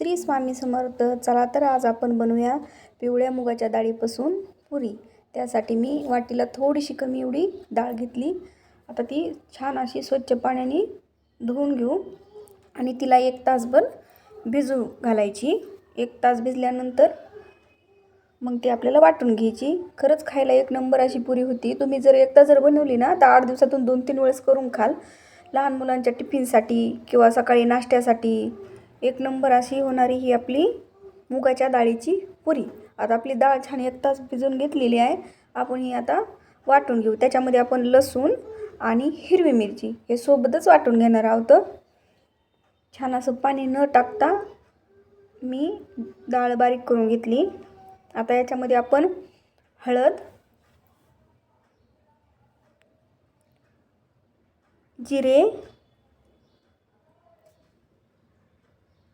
श्री स्वामी समर्थ चला तर आज आपण बनवूया पिवळ्या मुगाच्या डाळीपासून पुरी. त्यासाठी मी वाटीला थोडीशी कमी एवढी डाळ घेतली. आता ती छान अशी स्वच्छ पाण्याने धुवून घेऊ आणि तिला एक तासभर भिजू घालायची. एक तास भिजल्यानंतर मग ती आपल्याला वाटून घ्यायची. खरंच खायला एक नंबर अशी पुरी होती. तुम्ही जर एकदा जर बनवली ना तर आठ दिवसातून दोन तीन वेळेस करून खाल. लहान मुलांच्या टिफिनसाठी किंवा सकाळी नाश्त्यासाठी एक नंबर अशी होणारी ही आपली मुगाच्या डाळीची पुरी. आता आपली डाळ छान एक तास भिजवून घेतलेली आहे. आपण ही आता वाटून घेऊ. त्याच्यामध्ये आपण लसूण आणि हिरवी मिरची हे सोबतच वाटून घेणार आहोत. छान असं पाणी न टाकता मी डाळ बारीक करून घेतली. आता याच्यामध्ये आपण हळद जिरे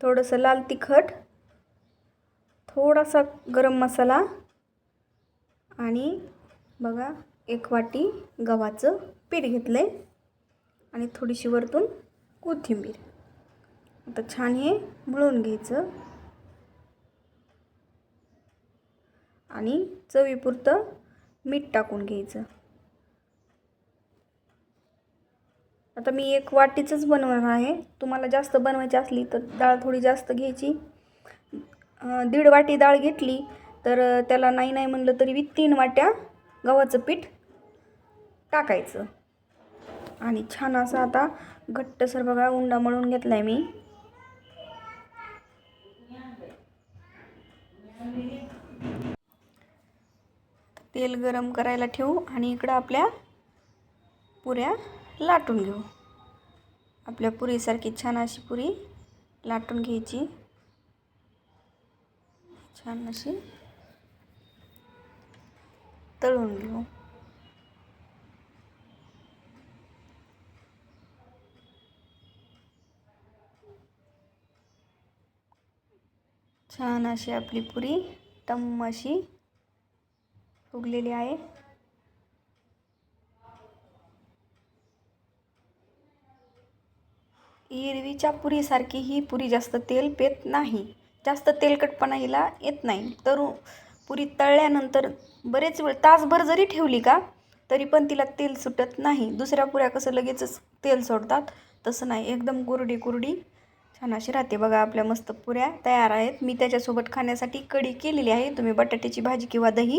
थोडंसं लाल तिखट थोडासा गरम मसाला आणि बघा एक वाटी गव्हाचं पीठ घेतलं आहे आणि थोडीशी वरतून कोथिंबीर. आता छान हे मळून घ्यायचं. आणि चवीपुरतं मीठ टाकून घ्यायचं. आता मी एक वाटीचंच बनवणार आहे. तुम्हाला जास्त बनवायची असली तर डाळ थोडी जास्त घ्यायची. दीड वाटी डाळ घेतली तर त्याला नाही नाही म्हणलं तरी बी तीन वाट्या गव्हाचं पीठ टाकायचं. आणि छान असं आता घट्टसर बघा उंडा मळून घेतला आहे मी. तेल गरम करायला ठेवू आणि इकडं आपल्या पुऱ्या लाटून घेऊ. आपल्या पुरीसारखी छान अशी पुरी लाटून घ्यायची. छान अशी तळून घेऊ. छान अशी आपली पुरी टम अशी फुगलेली आहे. एरवीच्या पुरीसारखी ही पुरी जास्त तेल पेत नाही. जास्त तेलकटपणा हिला येत नाही. तर पुरी तळल्यानंतर बरेच वेळ तासभर जरी ठेवली का तरी पण तिला तेल सुटत नाही. दुसऱ्या पुऱ्या कसं लगेचच तेल सोडतात तसं नाही. एकदम कुरडी कुरडी छान अशी राहते बघा आपल्या मस्त पुऱ्या तयार आहेत. मी त्याच्यासोबत खाण्यासाठी कढी केलेली आहे. तुम्ही बटाट्याची भाजी किंवा दही